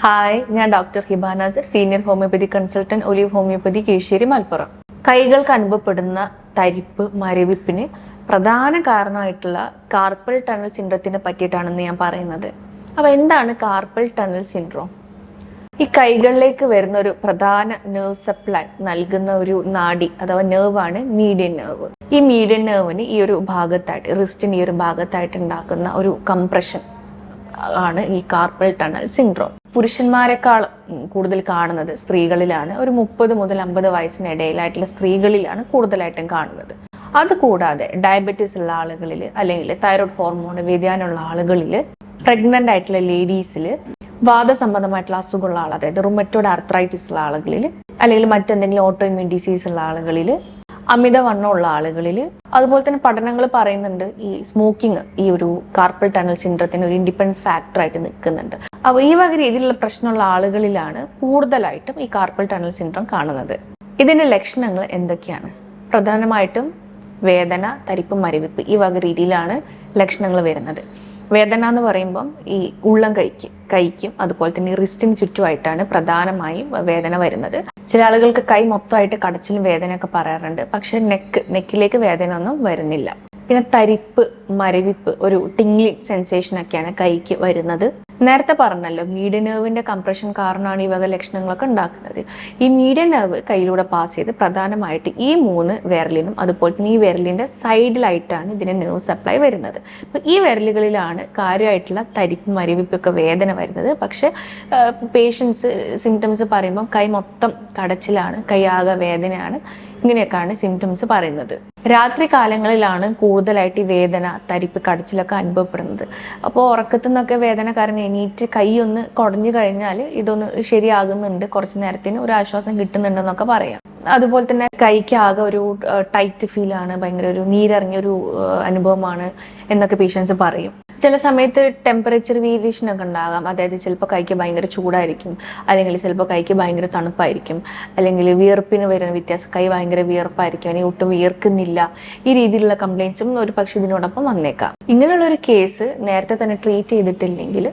Hi ഞാൻ doctor Hiba Nasar senior homoeopathy consultant Olive homoeopathy Kizhisseri Malappuram. കൈകൾക്ക് അനുഭവപ്പെടുന്ന തരിപ്പ് മരവിപ്പിന് പ്രധാന കാരണമായിട്ടുള്ള കാർപ്പൽ ടണൽ സിൻഡ്രത്തിനെ പറ്റിയിട്ടാണെന്ന് ഞാൻ പറയുന്നത്. അപ്പോൾ എന്താണ് കാർപ്പൽ ടണൽ സിൻഡ്രോം ഈ കൈകളിലേക്ക് വരുന്ന ഒരു പ്രധാന നെർവ് സപ്ലൈ നൽകുന്ന ഒരു നാഡി അഥവാ നെർവാണ് മീഡിയൻ നെർവ് ഈ മീഡിയൻ നെർവിന് ഈ ഒരു ഭാഗത്തായിട്ട് റിസ്റ്റിന് ഈ ഒരു ഭാഗത്തായിട്ട് ഉണ്ടാക്കുന്ന ഒരു കംപ്രഷൻ ആണ് ഈ കാർപ്പൽ ടണൽ സിൻഡ്രോം പുരുഷന്മാരെക്കാൾ കൂടുതൽ കാണുന്നത് സ്ത്രീകളിലാണ്. ഒരു മുപ്പത് മുതൽ അമ്പത് വയസ്സിനിടയിലായിട്ടുള്ള സ്ത്രീകളിലാണ് കൂടുതലായിട്ടും കാണുന്നത്. അതുകൂടാതെ ഡയബറ്റീസ് ഉള്ള ആളുകളിൽ അല്ലെങ്കിൽ തൈറോയ്ഡ് ഹോർമോൺ വ്യതിയാനമുള്ള ആളുകളിൽ പ്രഗ്നന്റ് ആയിട്ടുള്ള ലേഡീസിൽ വാദസംബന്ധമായിട്ടുള്ള അസുഖമുള്ള ആൾ അതായത് റുമറ്റോഡ് ആർത്രൈറ്റിസ് ഉള്ള ആളുകളിൽ അല്ലെങ്കിൽ മറ്റെന്തെങ്കിലും ഓട്ടോ ഇമ്മ്യൂൺ ഡിസീസ് ഉള്ള ആളുകളിൽ അമിതവണ്ണമുള്ള ആളുകളിൽ അതുപോലെ തന്നെ പഠനങ്ങൾ പറയുന്നുണ്ട് ഈ സ്മോക്കിംഗ് ഈ ഒരു കാർപ്പൽ ടണൽ സിൻഡ്രത്തിന് ഒരു ഇൻഡിപെൻഡന്റ് ഫാക്ടർ ആയിട്ട് നിൽക്കുന്നുണ്ട്. അപ്പോൾ ഈ വക രീതിയിലുള്ള പ്രശ്നമുള്ള ആളുകളിലാണ് കൂടുതലായിട്ടും ഈ കാർപ്പൽ ടണൽ സിൻഡ്രം കാണുന്നത്. ഇതിന്റെ ലക്ഷണങ്ങൾ എന്തൊക്കെയാണ്? പ്രധാനമായിട്ടും വേദന തരിപ്പ് മരവിപ്പ് ഈ വക രീതിയിലാണ് ലക്ഷണങ്ങൾ വരുന്നത്. വേദന എന്ന് പറയുമ്പം ഈ ഉള്ളം കൈക്ക് കൈക്കും അതുപോലെ തന്നെ റിസ്റ്റിന് ചുറ്റുമായിട്ടാണ് പ്രധാനമായും വേദന വരുന്നത്. ചില ആളുകൾക്ക് കൈ മൊത്തമായിട്ട് കടച്ചിലും വേദനയൊക്കെ പറയാറുണ്ട്. പക്ഷെ നെക്ക് നെക്കിലേക്ക് വേദന ഒന്നും വരുന്നില്ല. പിന്നെ തരിപ്പ് മരവിപ്പ് ഒരു ടിംഗ്ലിംഗ് സെൻസേഷൻ ഒക്കെയാണ് കൈക്ക് വരുന്നത്. നേരത്തെ പറഞ്ഞല്ലോ മീഡിയ നേർവിന്റെ കംപ്രഷൻ കാരണമാണ് ഈ വക ലക്ഷണങ്ങളൊക്കെ ഉണ്ടാക്കുന്നത്. ഈ മീഡിയ നേർവ് കയ്യിലൂടെ പാസ് ചെയ്ത് പ്രധാനമായിട്ട് ഈ മൂന്ന് വിരലിനും അതുപോലെ തന്നെ ഈ വിരലിന്റെ സൈഡിലായിട്ടാണ് ഇതിന് നെർവ് സപ്ലൈ വരുന്നത്. അപ്പോൾ ഈ വിരലുകളിലാണ് കാര്യമായിട്ടുള്ള തരിപ്പ് മരവിപ്പൊക്കെ വേദന വരുന്നത്. പക്ഷേ പേഷ്യൻസ് സിംറ്റംസ് പറയുമ്പം കൈ മൊത്തം കടച്ചിലാണ് കൈ ആകെ വേദനയാണ്. ഇങ്ങനെയൊക്കെയാണ് സിംറ്റംസ് പറയുന്നത്. രാത്രി കാലങ്ങളിലാണ് കൂടുതലായിട്ട് ഈ വേദന തരിപ്പ് കടച്ചിലൊക്കെ അനുഭവപ്പെടുന്നത്. അപ്പോൾ ഉറക്കത്തു നിന്നൊക്കെ വേദന കാരണം എണീറ്റ് കൈ ഒന്ന് കുടഞ്ഞു കഴിഞ്ഞാൽ ഇതൊന്ന് ശരിയാകുന്നുണ്ട്. കുറച്ച് നേരത്തിന് ഒരു ആശ്വാസം കിട്ടുന്നുണ്ടെന്നൊക്കെ പറയാം. അതുപോലെ തന്നെ കൈക്ക് ആകെ ഒരു ടൈറ്റ് ഫീലാണ് ഭയങ്കര ഒരു നീരിറങ്ങിയ ഒരു അനുഭവമാണ് എന്നൊക്കെ പേഷ്യൻസ് പറയും. ചില സമയത്ത് ടെമ്പറേച്ചർ വേരിയേഷൻ ഒക്കെ ഉണ്ടാകാം. അതായത് ചിലപ്പോൾ കൈക്ക് ഭയങ്കര ചൂടായിരിക്കും. അല്ലെങ്കിൽ ചിലപ്പോൾ കൈക്ക് ഭയങ്കര തണുപ്പായിരിക്കും. അല്ലെങ്കിൽ വിയർപ്പിന് വരുന്ന വ്യത്യാസം കൈ ഭയങ്കര വിയർപ്പായിരിക്കും. അല്ലെങ്കിൽ ഒട്ടും വിയർക്കുന്നില്ല. ഈ രീതിയിലുള്ള കംപ്ലയിൻസും ഒരു പക്ഷെ ഇതിനോടൊപ്പം വന്നേക്കാം. ഇങ്ങനെയുള്ള ഒരു കേസ് നേരത്തെ തന്നെ ട്രീറ്റ് ചെയ്തിട്ടില്ലെങ്കിൽ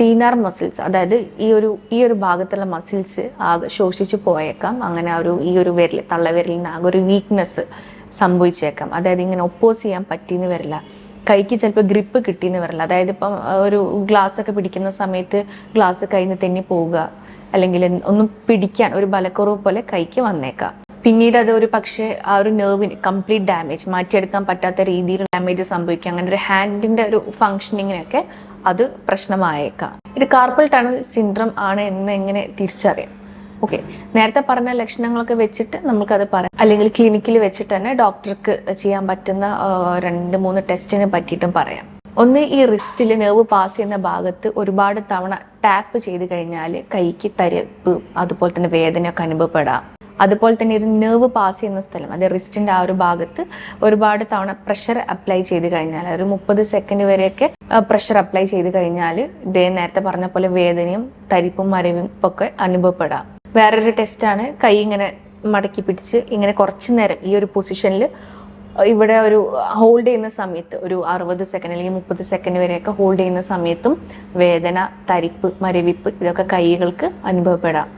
തീനാർ മസിൽസ് അതായത് ഈ ഒരു ഈ ഒരു ഭാഗത്തുള്ള മസിൽസ് ആകെ ശോഷിച്ച് പോയേക്കാം. അങ്ങനെ ഒരു ഈ ഒരു വിരൽ തള്ളവിരലിന് ആകെ ഒരു വീക്ക്നെസ് സംഭവിച്ചേക്കാം. അതായത് ഇങ്ങനെ ഒപ്പോസ് ചെയ്യാൻ പറ്റിയെന്ന് വരില്ല. കൈക്ക് ചിലപ്പോൾ ഗ്രിപ്പ് കിട്ടിയെന്ന് വരില്ല. അതായത് ഇപ്പം ഒരു ഗ്ലാസ് ഒക്കെ പിടിക്കുന്ന സമയത്ത് ഗ്ലാസ് കയ്യിൽ നിന്ന് തെന്നി പോവുക. അല്ലെങ്കിൽ ഒന്ന് പിടിക്കാൻ ഒരു ബലക്കുറവ് പോലെ കൈക്ക് വന്നേക്കാം. പിന്നീട് അത് ഒരു പക്ഷേ ആ ഒരു നെർവിന് കംപ്ലീറ്റ് ഡാമേജ് മാറ്റിയെടുക്കാൻ പറ്റാത്ത രീതിയിൽ ഡാമേജ് സംഭവിക്കുക. അങ്ങനെ ഒരു ഹാൻഡിന്റെ ഒരു ഫങ്ഷനിങ്ങിനൊക്കെ അത് പ്രശ്നമായേക്കാം. ഇത് കാർപ്പൽ ടണൽ സിൻഡ്രം ആണ് എന്ന് എങ്ങനെ തിരിച്ചറിയാം? ഓക്കെ നേരത്തെ പറഞ്ഞ ലക്ഷണങ്ങളൊക്കെ വെച്ചിട്ട് നമുക്കത് പറയാം. അല്ലെങ്കിൽ ക്ലിനിക്കിൽ വെച്ചിട്ട് തന്നെ ഡോക്ടർക്ക് ചെയ്യാൻ പറ്റുന്ന രണ്ട് മൂന്ന് ടെസ്റ്റിനെ പറ്റിയിട്ടും പറയാം. ഒന്ന് ഈ റിസ്റ്റിൽ നെർവ് പാസ് ചെയ്യുന്ന ഭാഗത്ത് ഒരുപാട് തവണ ടാപ്പ് ചെയ്ത് കഴിഞ്ഞാൽ കൈക്ക് തരിപ്പ് അതുപോലെ തന്നെ വേദനയൊക്കെ അനുഭവപ്പെടാം. അതുപോലെ തന്നെ ഒരു നെർവ് പാസ് ചെയ്യുന്ന സ്ഥലം അതായത് റിസ്റ്റിന്റെ ആ ഒരു ഭാഗത്ത് ഒരുപാട് തവണ പ്രഷർ അപ്ലൈ ചെയ്ത് കഴിഞ്ഞാൽ ഒരു മുപ്പത് സെക്കൻഡ് വരെയൊക്കെ പ്രഷർ അപ്ലൈ ചെയ്ത് കഴിഞ്ഞാൽ ഇതേ നേരത്തെ പറഞ്ഞ പോലെ വേദനയും തരിപ്പും മരവും ഒക്കെ അനുഭവപ്പെടാം. വേറൊരു ടെസ്റ്റാണ് കൈ ഇങ്ങനെ മടക്കി പിടിച്ച് ഇങ്ങനെ കുറച്ച് നേരം ഈ ഒരു പൊസിഷനിൽ ഇവിടെ ഒരു ഹോൾഡ് ചെയ്യുന്ന സമയത്ത് ഒരു അറുപത് സെക്കൻഡ് അല്ലെങ്കിൽ മുപ്പത് സെക്കൻഡ് വരെയൊക്കെ ഹോൾഡ് ചെയ്യുന്ന സമയത്തും വേദന തരിപ്പ് മരവിപ്പ് ഇതൊക്കെ കൈകൾക്ക് അനുഭവപ്പെടാം.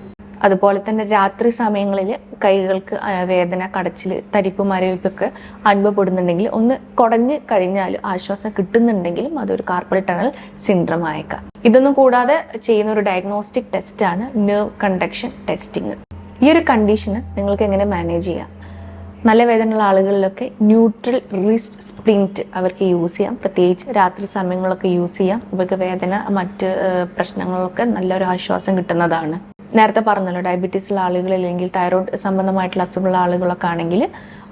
അതുപോലെ തന്നെ രാത്രി സമയങ്ങളിൽ കൈകൾക്ക് വേദന കടച്ചിൽ തരിപ്പ് മരവിപ്പൊക്കെ അനുഭവപ്പെടുന്നുണ്ടെങ്കിൽ ഒന്ന് കുടഞ്ഞ് കഴിഞ്ഞാൽ ആശ്വാസം കിട്ടുന്നുണ്ടെങ്കിലും അതൊരു കാർപ്പൽ ടണൽ സിൻഡ്രം ആയേക്കാം. ഇതൊന്നും കൂടാതെ ചെയ്യുന്ന ഒരു ഡയഗ്നോസ്റ്റിക് ടെസ്റ്റാണ് നെർവ് കണ്ടക്ഷൻ ടെസ്റ്റിംഗ് ഈ ഒരു കണ്ടീഷന് നിങ്ങൾക്ക് എങ്ങനെ മാനേജ് ചെയ്യാം? നല്ല വേദനയുള്ള ആളുകളിലൊക്കെ ന്യൂട്രൽ റിസ്റ്റ് സ്പ്രിന്റ് അവർക്ക് യൂസ് ചെയ്യാം. പ്രത്യേകിച്ച് രാത്രി സമയങ്ങളൊക്കെ യൂസ് ചെയ്യാം. ഇവർക്ക് വേദന മറ്റ് പ്രശ്നങ്ങളൊക്കെ നല്ലൊരു ആശ്വാസം കിട്ടുന്നതാണ്. നേരത്തെ പറഞ്ഞല്ലോ ഡയബറ്റീസ് ഉള്ള ആളുകൾ അല്ലെങ്കിൽ തൈറോയ്ഡ് സംബന്ധമായിട്ടുള്ള അസുഖമുള്ള ആളുകളൊക്കെ ആണെങ്കിൽ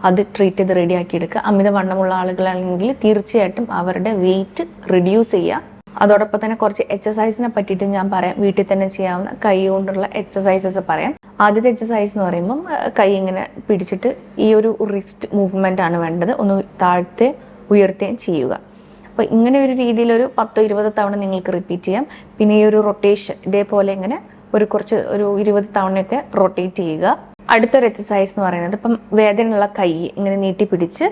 അത് ട്രീറ്റ് ചെയ്ത് റെഡിയാക്കി എടുക്കുക. അമിതവണ്ണമുള്ള ആളുകളാണെങ്കിൽ തീർച്ചയായിട്ടും അവരുടെ വെയിറ്റ് റിഡ്യൂസ് ചെയ്യുക. അതോടൊപ്പം തന്നെ കുറച്ച് എക്സസൈസിനെ പറ്റിയിട്ട് ഞാൻ പറയാം. വീട്ടിൽ തന്നെ ചെയ്യാവുന്ന കൈ കൊണ്ടുള്ള എക്സസൈസസ് പറയാം. ആദ്യത്തെ എക്സസൈസ് എന്ന് പറയുമ്പം കൈ ഇങ്ങനെ പിടിച്ചിട്ട് ഈ ഒരു റിസ്റ്റ് മൂവ്മെന്റ് ആണ് വേണ്ടത്. ഒന്ന് താഴ്ത്തെ ഉയർത്തുകയും ചെയ്യുക. അപ്പോൾ ഇങ്ങനെ ഒരു രീതിയിൽ ഒരു പത്തോ ഇരുപതോ തവണ നിങ്ങൾക്ക് റിപ്പീറ്റ് ചെയ്യാം. പിന്നെ ഈ ഒരു റൊട്ടേഷൻ ഇതേപോലെ ഇങ്ങനെ ഒരു കുറച്ച് ഒരു ഇരുപത് തവണയൊക്കെ റൊട്ടേറ്റ് ചെയ്യുക. അടുത്തൊരു എക്സസൈസ് എന്ന് പറയുന്നത് ഇപ്പം വേദനയുള്ള കൈ ഇങ്ങനെ നീട്ടി പിടിച്ച്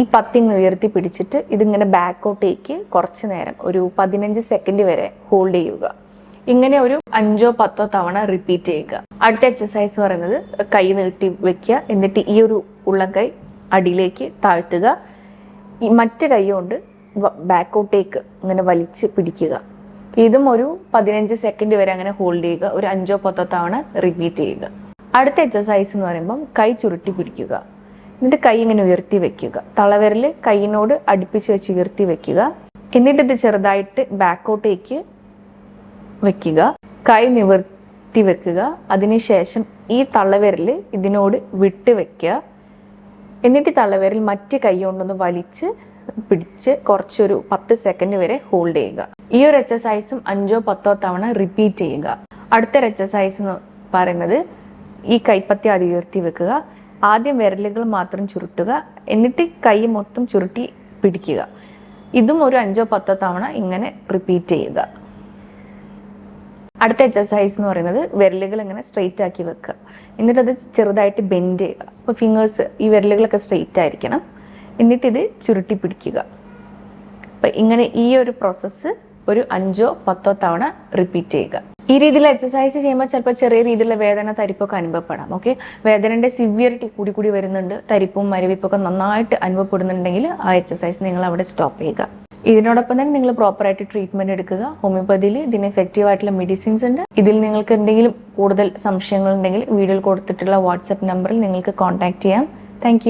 ഈ പത്തിങ്ങനെ ഉയർത്തി പിടിച്ചിട്ട് ഇതിങ്ങനെ ബാക്കോട്ടേക്ക് കുറച്ച് നേരം ഒരു പതിനഞ്ച് സെക്കൻഡ് വരെ ഹോൾഡ് ചെയ്യുക. ഇങ്ങനെ ഒരു അഞ്ചോ പത്തോ തവണ റിപ്പീറ്റ് ചെയ്യുക. അടുത്ത എക്സസൈസ് പറയുന്നത് കൈ നീട്ടി വെക്കുക. എന്നിട്ട് ഈ ഒരു ഉള്ളംകൈ അടിയിലേക്ക് താഴ്ത്തുക. ഈ മറ്റു കൈ കൊണ്ട് ബാക്കോട്ടേക്ക് ഇങ്ങനെ വലിച്ച് പിടിക്കുക. ഇതും ഒരു പതിനഞ്ച് സെക്കൻഡ് വരെ അങ്ങനെ ഹോൾഡ് ചെയ്യുക. ഒരു അഞ്ചോ പത്തോ തവണ റിപ്പീറ്റ് ചെയ്യുക. അടുത്ത എക്സസൈസ് എന്ന് പറയുമ്പം കൈ ചുരുട്ടി പിടിക്കുക. എന്നിട്ട് കൈ ഇങ്ങനെ ഉയർത്തി വെക്കുക. തളവരൽ കൈയിനോട് അടുപ്പിച്ച് വെച്ച് ഉയർത്തി വെക്കുക. എന്നിട്ട് ഇത് ചെറുതായിട്ട് ബാക്കോട്ടേക്ക് വെക്കുക. കൈ നിവർത്തി വെക്കുക. അതിനുശേഷം ഈ തള്ളവിരൽ ഇതിനോട് വിട്ട് വെക്കുക. എന്നിട്ട് തള്ളവിരൽ മറ്റ് കൈ കൊണ്ടൊന്ന് വലിച്ച് പിടിച്ച് കുറച്ചൊരു പത്ത് സെക്കൻഡ് വരെ ഹോൾഡ് ചെയ്യുക. ഈ ഒരു എക്സസൈസും അഞ്ചോ പത്തോ തവണ റിപ്പീറ്റ് ചെയ്യുക. അടുത്തൊരു എക്സസൈസ് എന്ന് പറയുന്നത് ഈ കൈപ്പത്തി ആദ്യം ഉയർത്തി വെക്കുക. ആദ്യം വിരലുകൾ മാത്രം ചുരുട്ടുക. എന്നിട്ട് കൈ മൊത്തം ചുരുട്ടി പിടിക്കുക. ഇതും ഒരു അഞ്ചോ പത്തോ തവണ ഇങ്ങനെ റിപ്പീറ്റ് ചെയ്യുക. അടുത്ത എക്സസൈസ് എന്ന് പറയുന്നത് വിരലുകൾ ഇങ്ങനെ സ്ട്രെയിറ്റ് ആക്കി വെക്കുക. എന്നിട്ട് അത് ചെറുതായിട്ട് ബെൻഡ് ചെയ്യുക. അപ്പോൾ ഫിംഗേഴ്സ് ഈ വിരലുകളൊക്കെ സ്ട്രെയിറ്റ് ആയിരിക്കണം. എന്നിട്ട് ഇത് ചുരുട്ടി പിടിക്കുക. അപ്പം ഇങ്ങനെ ഈ ഒരു പ്രോസസ്സ് ഒരു അഞ്ചോ പത്തോ തവണ റിപ്പീറ്റ് ചെയ്യുക. ഈ രീതിയിൽ എക്സസൈസ് ചെയ്യുമ്പോൾ ചിലപ്പോൾ ചെറിയ രീതിയിലുള്ള വേദന തരിപ്പൊക്കെ അനുഭവപ്പെടാം. ഓക്കെ വേദനയുടെ സിവിയറിറ്റി കൂടി കൂടി വരുന്നുണ്ട്. തരിപ്പും മരവിപ്പൊക്കെ നന്നായിട്ട് അനുഭവപ്പെടുന്നുണ്ടെങ്കിൽ ആ എക്സസൈസ് നിങ്ങൾ അവിടെ സ്റ്റോപ്പ് ചെയ്യുക. ഇതിനോടൊപ്പം തന്നെ നിങ്ങൾ പ്രോപ്പറായിട്ട് ട്രീറ്റ്മെന്റ് എടുക്കുക. ഹോമിയോപ്പതിയിൽ ഇതിന് എഫക്റ്റീവ് ആയിട്ടുള്ള മെഡിസിൻസ് ഉണ്ട്. ഇതിൽ നിങ്ങൾക്ക് എന്തെങ്കിലും കൂടുതൽ സംശയങ്ങൾ ഉണ്ടെങ്കിൽ വീഡിയോയിൽ കൊടുത്തിട്ടുള്ള വാട്സപ്പ് നമ്പറിൽ നിങ്ങൾക്ക് കോൺടാക്ട് ചെയ്യാം. താങ്ക്